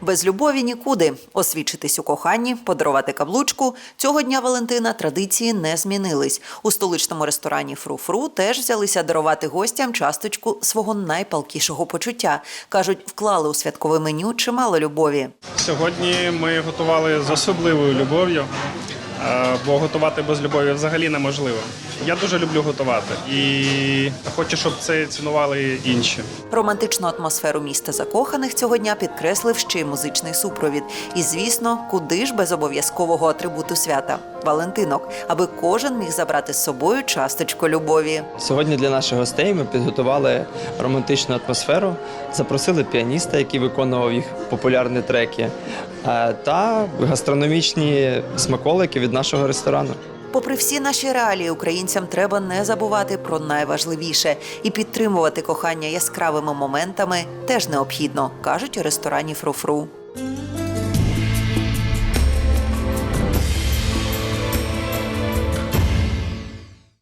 Без любові нікуди. освічитись у коханні, подарувати каблучку. Цього дня Валентина традиції не змінились. У столичному ресторані Фру-Фру теж взялися дарувати гостям часточку свого найпалкішого почуття. Кажуть, вклали у святкове меню чимало любові. Сьогодні ми готували з особливою любов'ю, бо готувати без любові взагалі неможливо. Я дуже люблю готувати і хочу, щоб це цінували інші. Романтичну атмосферу міста закоханих цього дня підкреслив ще й музичний супровід. І, звісно, куди ж без обов'язкового атрибуту свята Валентинок, аби кожен міг забрати з собою часточку любові. Сьогодні для наших гостей ми підготували романтичну атмосферу, запросили піаніста, який виконував їх популярні треки, е, та гастрономічні смаколики від нашого ресторану. Попри всі наші реалії, українцям треба не забувати про найважливіше і підтримувати кохання яскравими моментами теж необхідно, кажуть у ресторані Фруфру.